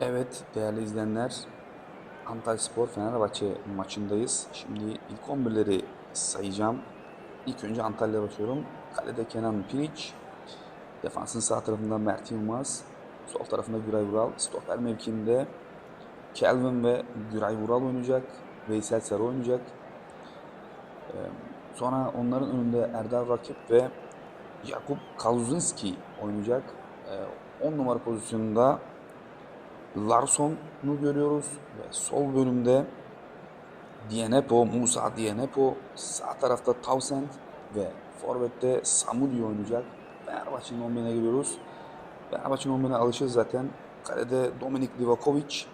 Evet değerli izleyenler Antalya Spor Fenerbahçe maçındayız. Şimdi ilk 11'leri sayacağım. İlk önce Antalya başlıyorum. Kalede Kenan Piric. Defansın sağ tarafında Mert Yılmaz. Sol tarafında Güray Vural. Stoper mevkiinde Kelvin ve Güray Vural oynayacak. Veysel Sarı oynayacak. Sonra onların önünde Erdal Rakip ve Jakub Kaluzinski oynayacak. 10 numara pozisyonunda Larson'u görüyoruz ve sol bölümde Dienepo, Musa Dienepo, sağ tarafta Townsend ve forvette Samudi oynayacak. Fenerbahçe'nin 11'ine giriyoruz. Fenerbahçe'nin 11'ine alışırız zaten. Kalede Dominik Livakovic,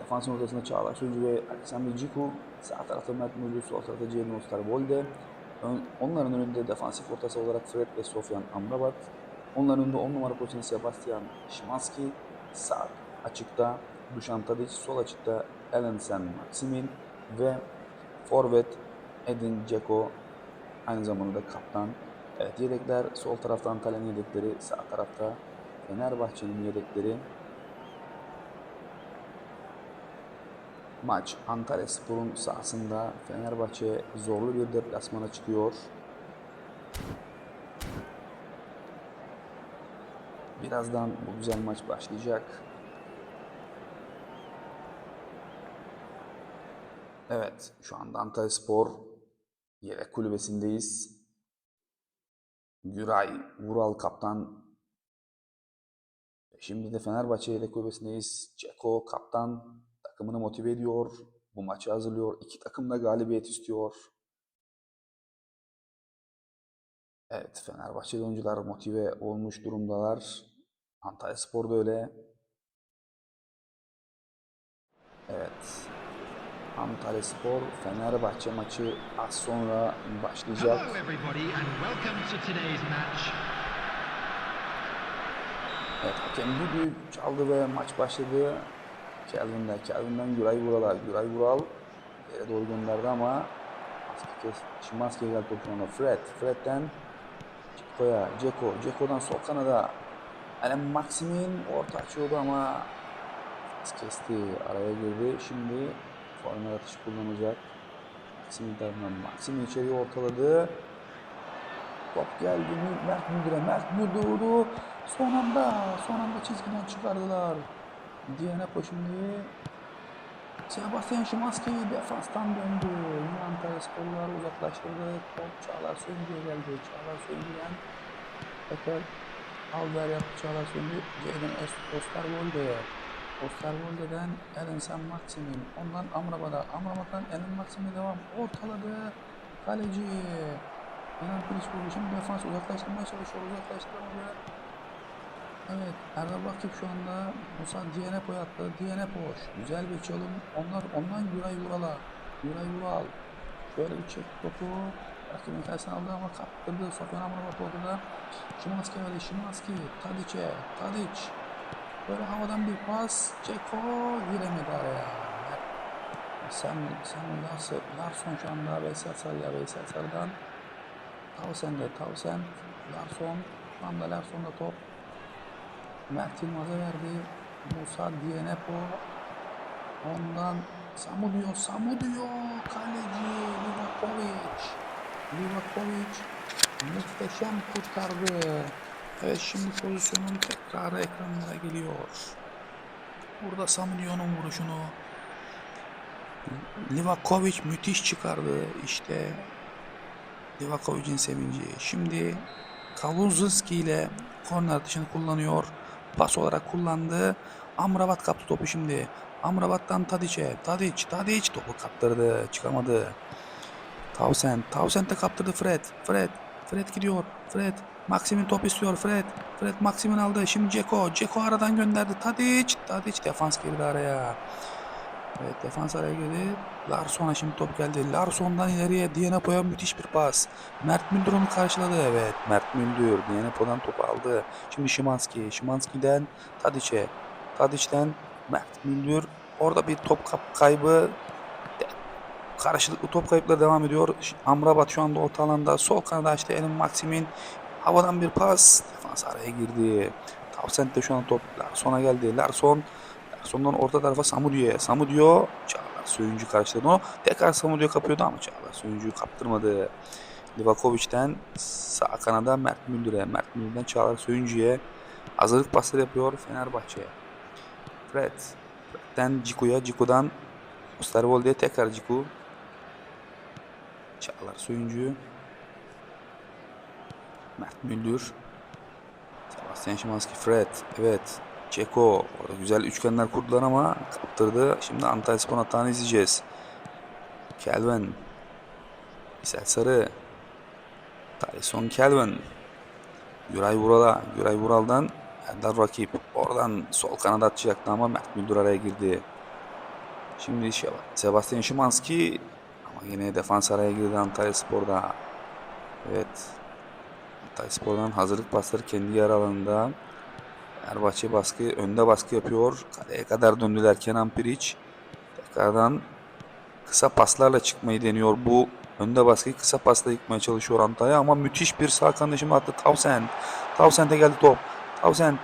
defansın ortasında Çağlar Söyüncü ve Alexander Ciku, sağ tarafta Mert Müldür, sol tarafta Ceyhun Osterwolde. Ön- Onların önünde defansif ortası olarak Fred ve Sofyan Amrabat. Onların önünde 10 numara pozisyonu Sebastian Szymanski, sağ açıkta Dušan Tadić, sol açıkta Elensen Maksimin ve forvet Edin Dzeko aynı zamanda da kaptan. Evet yedekler sol tarafta Antalya'nın yedekleri, sağ tarafta Fenerbahçe'nin yedekleri. Maç Antalya Spor'un sahasında Fenerbahçe zorlu bir deplasmana çıkıyor. Birazdan bu güzel maç başlayacak. Evet, şu anda Antalya Spor yedek kulübesindeyiz. Güray Vural kaptan. Şimdi de Fenerbahçe yedek kulübesindeyiz. Ceko kaptan takımını motive ediyor. Bu maçı hazırlıyor. İki takım da galibiyet istiyor. Evet, Fenerbahçeli oyuncular motive olmuş durumdalar. Antalya Spor da öyle. Evet. Antalya Spor Fenerbahçe maçı az sonra başlayacak. Evet, hakem düdüğü çaldı ve maç başladı. Kelvin'den, Kelvin'den Güray Vural'a. Güray Vural yere doğru gönderdi ama Şimanski'ye geldi top şu anda. Fred, Fred'den Ceko'ya, Ceko, Ceko'dan sol kanada. Alem Maximin orta açıyordu ama kesti, araya girdi. Şimdi korner atışı kullanacak. Maximin tarafından Maximin içeriye ortaladı. Top geldi Mert Müldür'e. Mert Müldür vurdu. Son anda, son anda çizgiden çıkardılar. Diana şimdi Sebastian Szymanski defanstan döndü. Yine Antalya Sporlular uzaklaştırdı. Top Çağlar Söyüncü'ye geldi. Çağlar Söyüncü'den tekrar Alver yaptı Çağlar Söyüncü. Jadon Osterwolde. Osterwolde'den Elensen Maximin. Ondan Amrabat'a. Amrabat'tan Elen Maxim'e devam. Ortaladı. Kaleci. Kenan vurdu. Şimdi defans uzaklaştırmaya çalışıyor. Uzaklaştıramadı. Evet, Erdal Bakip şu anda Musa Dienepo'ya attı. Dienepo, güzel bir çalım. Onlar ondan Güray Vural'a. Güray Vural. Şöyle bir çekti topu. Rakibin karşısına aldı ama kaptırdı. Sofyan Amrabat orada. Şimanski verdi. Şimanski. Tadiç'e. Tadiç. Böyle havadan bir pas. Ceko giremedi araya. Sen, sen Larson, Larson şu anda Veysel Sarı'ya. Veysel Sarı'dan Tavsen'de. Tavsen. Larson. Şu anda Larson'da top. Mert Yılmaz'a verdi. Musa Dienepo. Ondan Samudio, Samudio. Kaleci Livakovic. Livakovic muhteşem kurtardı. Evet şimdi pozisyonun tekrarı ekranlara geliyor. Burada Samudio'nun vuruşunu Livakovic müthiş çıkardı. İşte Livakovic'in sevinci. Şimdi Kaluzinski ile korner atışını kullanıyor. Pas olarak kullandı. Amrabat kaptı topu şimdi. Amrabat'tan Tadiç'e. Tadiç, Tadiç topu kaptırdı. Çıkamadı. Tavsen. Tavsen de kaptırdı Fred. Fred. Fred gidiyor. Fred. Maxim'in top istiyor. Fred. Fred Maxim'in aldı. Şimdi Ceko. Ceko aradan gönderdi. Tadiç. Tadiç defans girdi araya. Evet defans araya girdi. Larson'a şimdi top geldi. Larson'dan ileriye Dienepo'ya müthiş bir pas. Mert Müldür onu karşıladı. Evet Mert Müldür Dienepo'dan topu aldı. Şimdi Şimanski. Şimanski'den Tadiç'e. Tadiç'ten Mert Müldür. Orada bir top kaybı. Karşılıklı top kayıpları devam ediyor. Amrabat şu anda orta alanda. Sol kanada açtı Elin Maksim'in. Havadan bir pas. Defans araya girdi. Tavsent de şu an top Larson'a geldi. Larson Sondan orta tarafa Samudio'ya. Samudio Çağlar Söyüncü karşıladı onu. Tekrar Samudio kapıyordu ama Çağlar Söyüncü'yü kaptırmadı. Livakovic'den sağ kanada Mert Müldür'e. Mert Müldür'den Çağlar Söyüncü'ye. Hazırlık pasları yapıyor Fenerbahçe. Fred. Fred'den Ciku'ya. Ciku'dan Osterwolde'ye tekrar Ciku. Çağlar Söyüncü. Mert Müldür. Sebastian Szymanski, Fred. Evet. Ceko. Orada güzel üçgenler kurdular ama kaptırdı. Şimdi Antalyaspor hatanı izleyeceğiz. Kelvin. İsel Sarı. Tyson Kelvin. Güray Vural'a. Güray Vural'dan Erdal rakip. Oradan sol kanada atacaktı ama Mert Müldür araya girdi. Şimdi Şe- Sebastian Szymanski ama yine defans araya girdi Antalya Spor'da. Evet. Spor'dan hazırlık pasları kendi yer alanında. Fenerbahçe baskı, önde baskı yapıyor. Kaleye kadar döndüler Kenan Piriç. Tekrardan kısa paslarla çıkmayı deniyor. Bu önde baskıyı kısa pasla yıkmaya çalışıyor Antalya ama müthiş bir sağ kanadışımı attı Tavsen. Tavsen'de geldi top. Tavsen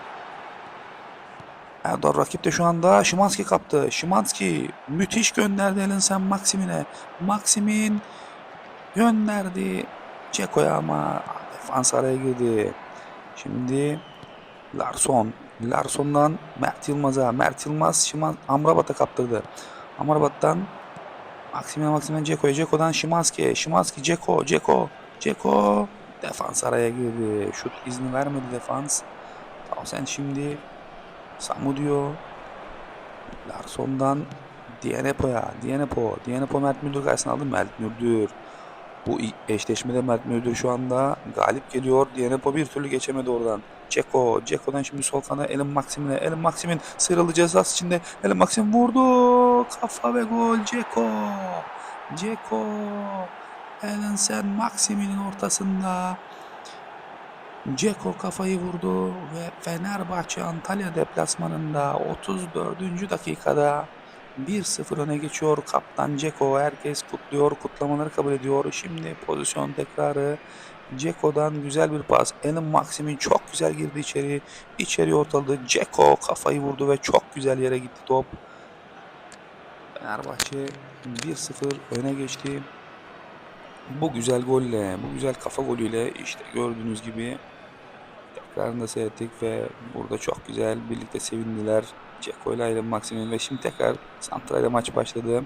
Erdal rakip de şu anda Şimanski kaptı. Şimanski müthiş gönderdi Elinsen Maksim'ine. Maksim'in gönderdi Ceko'ya ama defans araya girdi. Şimdi Larson. Larson'dan Mert Yılmaz'a. Mert Yılmaz Amrabat'a kaptırdı. Amrabat'tan Maksim'e Maksim'e Ceko'ya. Ceko'dan Şimanski'ye. Şimanski Ceko. Ceko. Ceko. Defans araya girdi. Şut izni vermedi defans. Tavsen şimdi Samudio. Larson'dan Dienepo'ya. Dienepo. Dienepo Mert Müldür karşısına aldı. Mert Müldür. Bu eşleşmede Mert Müldür şu anda galip geliyor. Dienepo bir türlü geçemedi oradan. Ceko. Ceko'dan şimdi sol kanada Elin Maksim'ine. Elin Maksim'in sıyrıldı cezası içinde. Elin Maksim vurdu. Kafa ve gol. Ceko. Ceko. Elin sen Maksim'in ortasında. Ceko kafayı vurdu ve Fenerbahçe Antalya deplasmanında 34. dakikada 1-0 öne geçiyor. Kaptan Ceko herkes kutluyor. Kutlamaları kabul ediyor. Şimdi pozisyon tekrarı. Ceko'dan güzel bir pas. Elin Maksim'in çok güzel girdi içeri. İçeri ortaladı. Ceko kafayı vurdu ve çok güzel yere gitti top. Fenerbahçe 1-0 öne geçti. Bu güzel golle, bu güzel kafa golüyle işte gördüğünüz gibi tekrarında seyrettik ve burada çok güzel birlikte sevindiler. Ceko ile Aylin Maksim'in ve şimdi tekrar Santra ile maç başladı.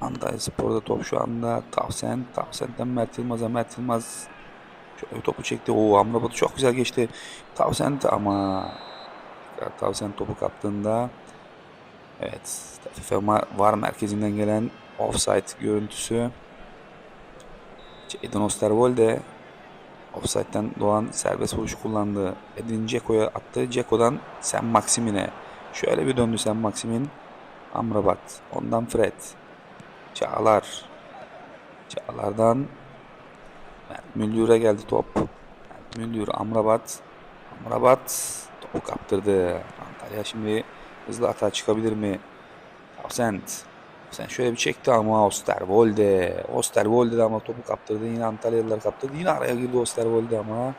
Antalya Spor'da top şu anda Tavsen. Tavsen'den Mert Yılmaz'a. Mert Yılmaz şöyle topu çekti. Oo Amrabat'ı çok güzel geçti. Tavsen ama Tavsen topu kaptığında evet TFF var merkezinden gelen offside görüntüsü. Jadon Osterwolde offside'den doğan serbest vuruş kullandı. Edin Ceko'ya attı. Ceko'dan Sen Maksim'ine. Şöyle bir döndü Sen Maksim'in. Amrabat. Ondan Fred. Çağlar. Çağlar'dan Mert geldi top. Mert Amrabat. Amrabat topu kaptırdı. Antalya şimdi hızlı atağa çıkabilir mi? Absent. Sen şöyle bir çekti ama Osterwolde. Osterwolde de ama topu kaptırdı. Yine Antalyalılar kaptırdı. Yine araya girdi Osterwolde ama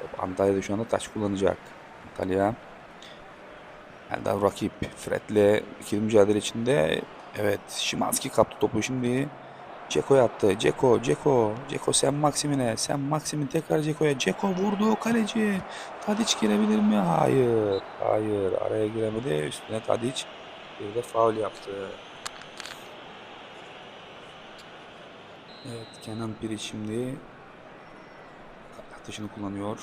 top Antalya'da şu anda taç kullanacak. Antalya. Erdal rakip. Fred'le ikili mücadele içinde. Evet. Şimanski kaptı topu şimdi. Ceko'ya attı. Ceko, Ceko, Ceko sen Maksim'ine. Sen Maksim'in tekrar Ceko'ya. Ceko vurdu kaleci. Tadiç girebilir mi? Hayır. Hayır. Araya giremedi. Üstüne Tadiç bir de faul yaptı. Evet Kenan Piri şimdi atışını kullanıyor.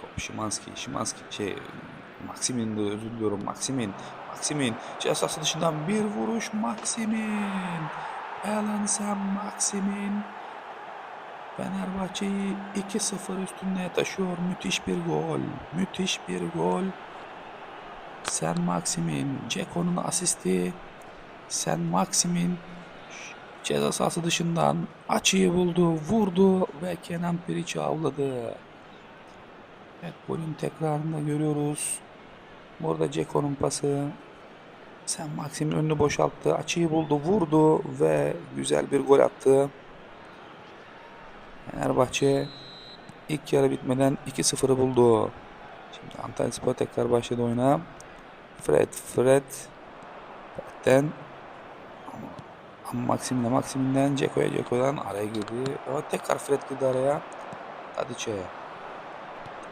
Top Şimanski, Şimanski şey Maksimin de özür diliyorum Maksimin. Maksimin cezası dışından bir vuruş Maksimin. Alan Sam Maksimin Fenerbahçe'yi 2-0 üstünde taşıyor. Müthiş bir gol. Müthiş bir gol. Sen Maksimin, Ceko'nun asisti. Sen Maksimin ceza sahası dışından açıyı buldu, vurdu ve Kenan Piriç'i avladı. Evet golün tekrarında görüyoruz. Burada Ceko'nun pası. Sen Maksimin önünü boşalttı, açıyı buldu, vurdu ve güzel bir gol attı. Fenerbahçe ilk yarı bitmeden 2-0'ı buldu. Şimdi Antalya Spor tekrar başladı oyuna. Fred, Fred. Fred'den ama Maxim'le Maxim'den Ceko'ya Ceko'dan araya girdi. Ama tekrar Fred girdi araya. Tadiç'e.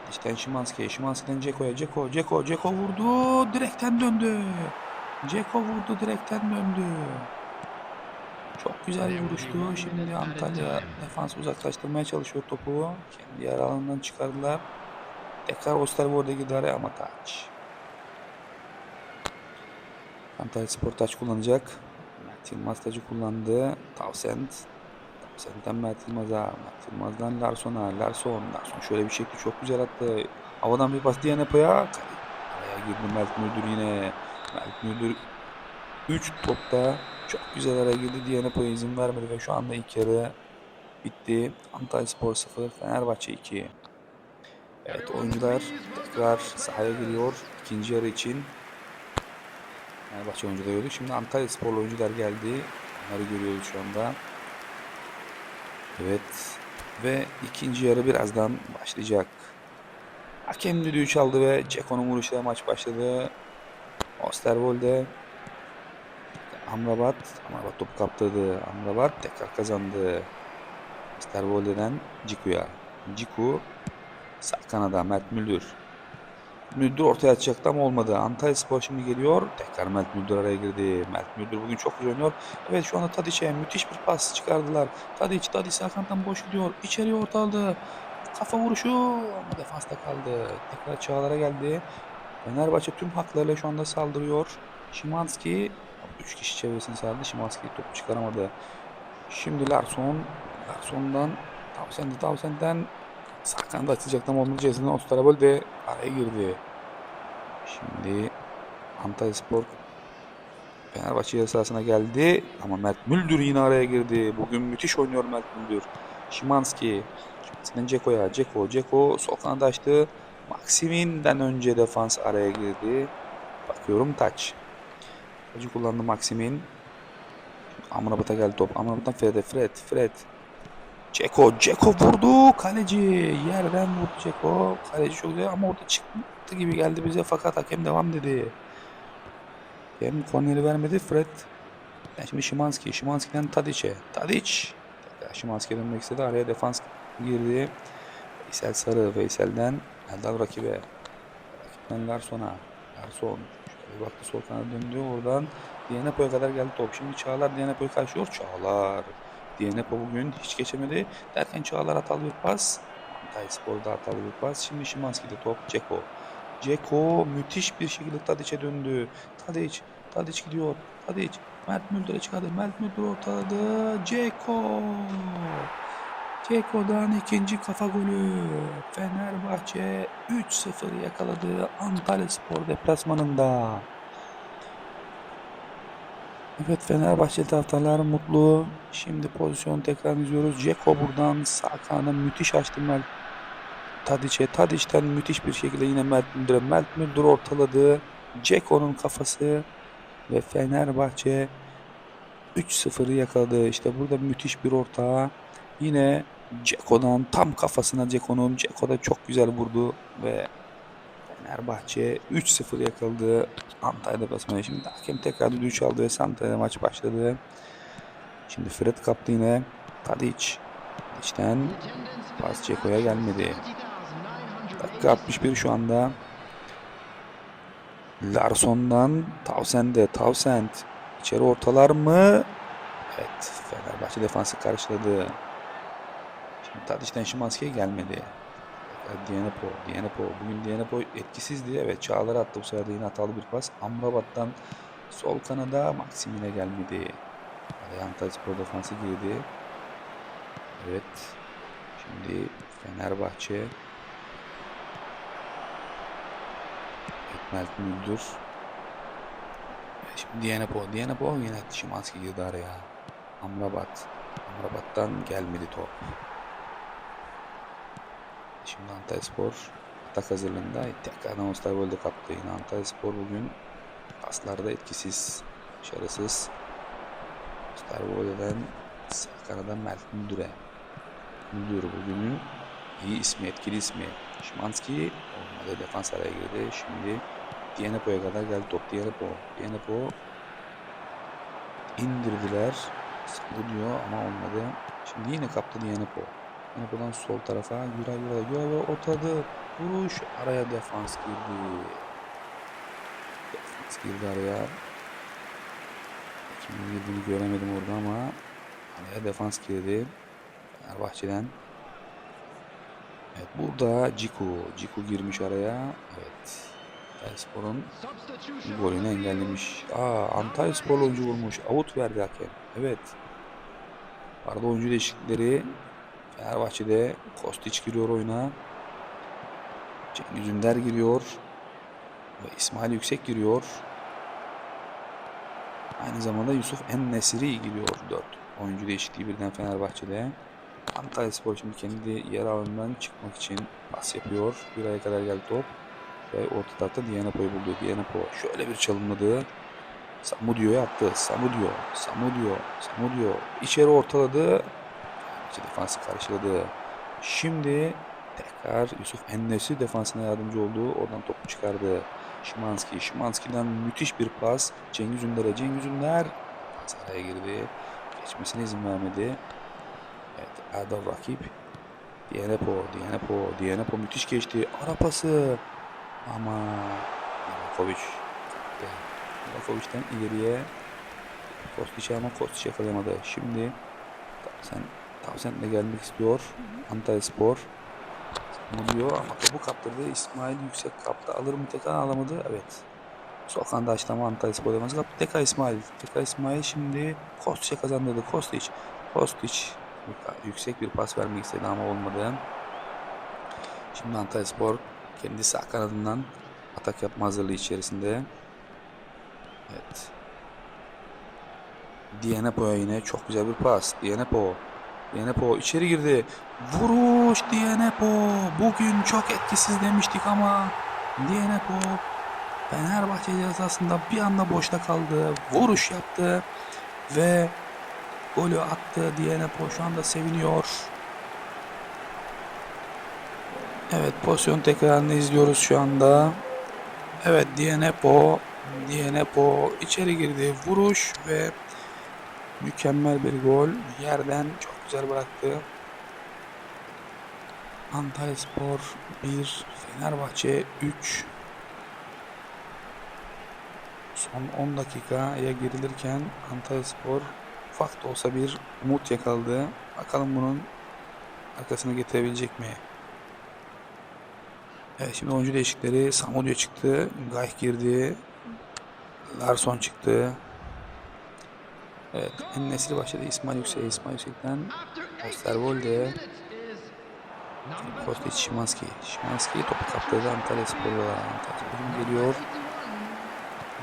Tadiç'ten Şimanski'ye. Şimanski'den Ceko'ya. Ceko, Ceko, Ceko vurdu. Direkten döndü. Ceko vurdu. Direkten döndü. Çok güzel bir vuruştu. Şimdi Antalya defans uzaklaştırmaya çalışıyor topu. Kendi yer alanından çıkardılar. Tekrar Osterwold'e girdi araya ama taç. Antalya Spor taç kullanacak. Mert Yılmaz tacı kullandı. Tavsend. Tavsend'den Mert Yılmaz'a. Mert Yılmaz'dan Larsson'a. Larsson. Larsson şöyle bir şekli çok güzel attı. Havadan bir pas Diyanepa'ya. Araya girdi Mert Müldür yine. Mert Müldür 3 topta çok güzel araya girdi. Diyanepa'ya izin vermedi ve şu anda ilk yarı bitti. Antalya Spor 0, Fenerbahçe 2. Evet oyuncular tekrar sahaya giriyor ikinci yarı için. Fenerbahçe oyuncuları gördük. Şimdi Antalya Sporlu oyuncular geldi. Onları görüyoruz şu anda. Evet. Ve ikinci yarı birazdan başlayacak. Hakem düdüğü çaldı ve Ceko'nun vuruşuyla maç başladı. Osterwolde Amrabat, Amrabat topu kaptırdı. Amrabat tekrar kazandı. Osterwolde'den Ciku'ya. Ciku sağ kanada Mert Müldür. Müldür ortaya atacaktı ama olmadı. Antalya Spor şimdi geliyor. Tekrar Mert Müldür araya girdi. Mert Müldür bugün çok güzel oynuyor. Evet şu anda Tadiç'e müthiş bir pas çıkardılar. Tadiç, Tadiç sağ kanattan boş gidiyor. İçeriye ortaladı. Kafa vuruşu ama defansta kaldı. Tekrar Çağlar'a geldi. Fenerbahçe tüm haklarıyla şu anda saldırıyor. Şimanski 3 kişi çevresini sardı. Şimanski topu çıkaramadı. Şimdi Larsson. Larsson'dan Tavsen'de Tavsen'den açılacaktı ama onun cezasını Osterabol de araya girdi. Şimdi Antalya Spor Fenerbahçe sahasına geldi ama Mert Müldür yine araya girdi. Bugün müthiş oynuyor Mert Müldür. Şimanski. Şimanski'den Ceko'ya. Ceko. Ceko sol kanada açtı. Maximin'den önce defans araya girdi. Bakıyorum taç. Taçı kullandı Maximin. Amrabat'a geldi top. Amrabat'tan Fred'e. Fred. Fred. Ceko. Ceko vurdu. Kaleci. Yerden vurdu Ceko. Kaleci çok güzel ama orada çıktı gibi geldi bize fakat hakem devam dedi. Hem korneri vermedi Fred. Yani şimdi Şimanski. Şimanski'den Tadiç'e. Tadiç. Şimanski'ye dönmek istedi. Araya defans girdi. Veysel Sarı. Veysel'den Erdal rakibe. Rakipten Larsson'a. Larsson. Şöyle baktı sol kanada döndü. Oradan Diyenepo'ya kadar geldi top. Şimdi Çağlar Diyenepo'yu karşılıyor. Çağlar. Diyenepo bugün hiç geçemedi. Derken Çağlar hatalı bir pas. Antalya Spor'da hatalı bir pas. Şimdi Şimanski'de top. Ceko. Ceko müthiş bir şekilde Tadiç'e döndü. Tadiç. Tadiç gidiyor. Tadiç. Mert Müldür'e çıkardı. Mert Müldür ortaladı. Ceko. Ceko'dan ikinci kafa golü. Fenerbahçe 3-0 yakaladı Antalya Spor deplasmanında. Evet Fenerbahçe taraftarlar mutlu. Şimdi pozisyon tekrar izliyoruz. Ceko buradan sağ kanada müthiş açtı Mert Tadiç'e. Tadiç'ten müthiş bir şekilde yine Mert Müldür'e. Mert ortaladı. Ceko'nun kafası ve Fenerbahçe 3-0'ı yakaladı. İşte burada müthiş bir orta. Yine Ceko'dan tam kafasına Ceko'nun. Ceko da çok güzel vurdu ve Fenerbahçe 3-0 yakaladı Antalya deplasmanı. Şimdi hakem tekrar düdüğü çaldı ve Antalya maç başladı. Şimdi Fred kaptı yine. Tadic. Tadic'ten pas Ceko'ya gelmedi. Dakika 61 şu anda. Larsson'dan Tavsend'e. Tavsend içeri ortalar mı? Evet. Fenerbahçe defansı karşıladı. Şimdi Tadic'ten Şimanski'ye gelmedi. Tekrar Diyenepo. Diyenepo. Bugün Diyenepo etkisizdi. Evet Çağlar attı bu sefer de yine hatalı bir pas. Amrabat'tan sol kanada Maksimine gelmedi. Antalya Spor defansı girdi. Evet. Şimdi Fenerbahçe Ekmel Müldür. Şimdi Diyenepo. Diyenepo yine Şimanski girdi araya. Amrabat. Amrabat'tan gelmedi top. Şimdi Antalya Spor atak hazırlığında tekrardan Osterwold'e kaptı. Yine Antalya Spor bugün paslarda etkisiz, başarısız. Osterwold'den sağ kanadan Mert Müldür'e. Müldür bugünün iyi ismi, etkili ismi. Şimanski olmadı. Defans araya girdi. Şimdi Dienepo'ya kadar geldi top. Dienepo. Dienepo indirdiler. Savunuyor ama olmadı. Şimdi yine kaptı Dienepo. Dienepo'dan sol tarafa Güray Güray Güray ortadı. Vuruş araya defans girdi. Defans girdi araya. Kimin girdiğini göremedim orada ama araya defans girdi. Fenerbahçe'den. Evet burada Ciku. Ciku girmiş araya. Evet. Antalyaspor'un golünü engellemiş. Aa Antalyaspor oyuncu vurmuş. Out verdi hakem. Evet. Arada oyuncu değişiklikleri Fenerbahçe'de Kostić giriyor oyuna. Cengiz Ünder giriyor. Ve İsmail Yüksek giriyor. Aynı zamanda Yusuf En-Nesiri giriyor. 4 oyuncu değişikliği birden Fenerbahçe'de. Antalyaspor şimdi kendi yer alanından çıkmak için pas yapıyor. Bir aya kadar geldi top. Ve orta tarafta Dianapo'yu buldu. Dianapo şöyle bir çalımladı. Samudio'ya attı. Samudio, Samudio, Samudio. İçeri ortaladı. İçi defansı karşıladı. Şimdi tekrar Yusuf Ennesi defansına yardımcı oldu. Oradan topu çıkardı. Şimanski. Şimanski'den müthiş bir pas. Cengiz Ünder'e. Cengiz Ünder pas girdi. Geçmesine izin vermedi. Evet Erdal rakip. Dianepo, Dianepo, Dianepo müthiş geçti. Ara pası. Ama Livakovic. Livakovic'den ileriye Kostić ama Kostić yakalayamadı. Şimdi Tavsen, Tavsen de gelmek istiyor. Antalyaspor. Oluyor ama topu kaptırdı. İsmail yüksek kaptı. Alır mı tekrar alamadı. Evet. Sol kanada açlama Antalyaspor demesi kaptı. Teka İsmail. Teka İsmail şimdi Kostić'e kazandırdı. Kostić. Kostić yüksek bir pas vermek istedi ama olmadı. Şimdi Antalyaspor kendi sağ kanadından atak yapma hazırlığı içerisinde. Evet. Dienepo'ya yine çok güzel bir pas. Dienepo. Dienepo içeri girdi. Vuruş Dienepo. Bugün çok etkisiz demiştik ama Dienepo Fenerbahçe cezasında bir anda boşta kaldı. Vuruş yaptı ve golü attı. Dienepo şu anda seviniyor. Evet pozisyon tekrarını izliyoruz şu anda. Evet Dienepo Dienepo içeri girdi. Vuruş ve mükemmel bir gol. Yerden çok güzel bıraktı. Antalyaspor 1, Fenerbahçe 3. Son 10 dakikaya girilirken Antalyaspor ufak da olsa bir umut yakaladı. Bakalım bunun arkasını getirebilecek mi? Evet şimdi oyuncu değişikleri Samudio çıktı. Gayk girdi. Larson çıktı. Evet Nesri başladı. İsmail Yüksek. İsmail Yüksek'ten Osterwolde. 83 minutes is number Kostić Şimanski. Şimanski topu kaptırdı Antalya Spor'da. Antalya Spor geliyor.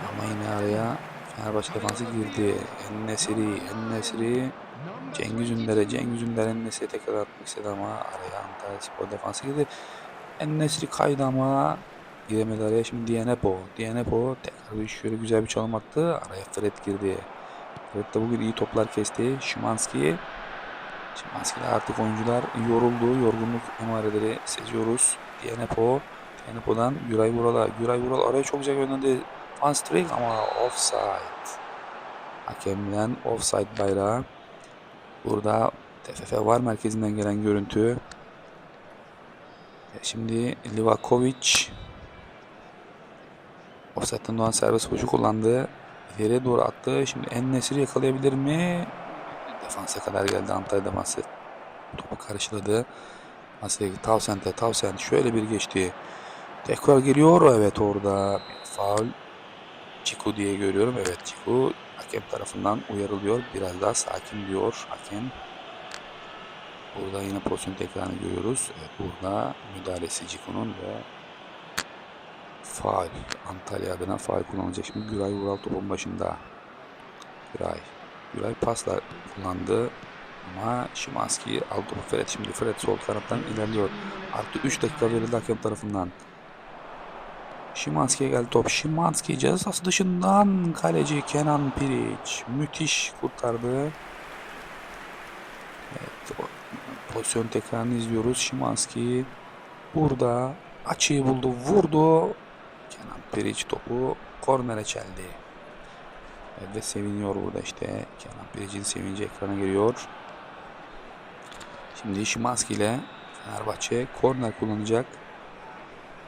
Ama yine araya Fenerbahçe defansı girdi. En-Nesri, En-Nesri Cengiz Ünder'e, Cengiz Ünder En-Nesri'ye tekrar atmak istedi ama araya Antalya Spor defansı girdi. En-Nesri kaydı ama giremedi araya. Şimdi Dienepo. Dienepo tekrar bir şöyle güzel bir çalım attı. Araya Fred girdi. Fred de bugün iyi toplar kesti. Şimanski. Şimanski'de artık oyuncular yoruldu. Yorgunluk emareleri seziyoruz. Dienepo. Dienepo'dan Güray Vural'a. Güray Vural araya çok güzel gönderdi. Van Streek ama offside. Hakemden offside bayrağı. Burada TFF var merkezinden gelen görüntü. E, Şimdi Livakovic offside'den doğan serbest vuruşu kullandı. İleriye doğru attı. Şimdi En-Nesyri yakalayabilir mi? Defansa kadar geldi Antalya defansı. Topu karşıladı. Masaya Tavsent'e Tavsent şöyle bir geçti. Tekrar geliyor. Evet orada bir faul. Ciku diye görüyorum. Evet Ciku hakem tarafından uyarılıyor. Biraz daha sakin diyor hakem. Burada yine pozisyon tekrarını görüyoruz. Evet, burada müdahalesi Ciku'nun ve faul. Antalya adına faul kullanılacak. Şimdi Güray Vural topun başında. Güray. Güray pasla kullandı. Ama Şimanski aldı topu Fred. Şimdi Fred sol kanattan ilerliyor. Artı 3 dakika verildi hakem tarafından. Şimanski'ye geldi top. Şimanski ceza sahası dışından kaleci Kenan Piric müthiş kurtardı. Evet, Pozisyon tekrarını izliyoruz. Şimanski burada açıyı buldu, vurdu. Periç topu kornere çeldi. Ve seviniyor burada işte. Kenan Peric'in sevinci ekrana giriyor. Şimdi Şimanski ile Fenerbahçe korner kullanacak.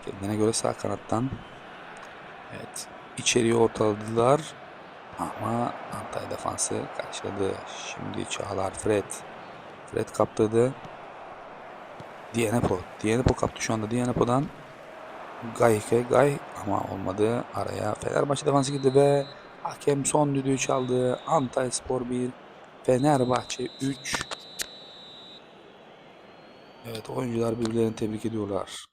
Kendine göre sağ kanattan. Evet. içeriye ortaladılar. Ama Antay defansı karşıladı. Şimdi Çağlar Fred. Fred kaptırdı. Dienepo. Dienepo kaptı şu anda Dienepo'dan. Gayke Gay ama olmadı. Araya Fenerbahçe defansı girdi ve hakem son düdüğü çaldı. Antay Spor 1, Fenerbahçe 3. Evet oyuncular birbirlerini tebrik ediyorlar.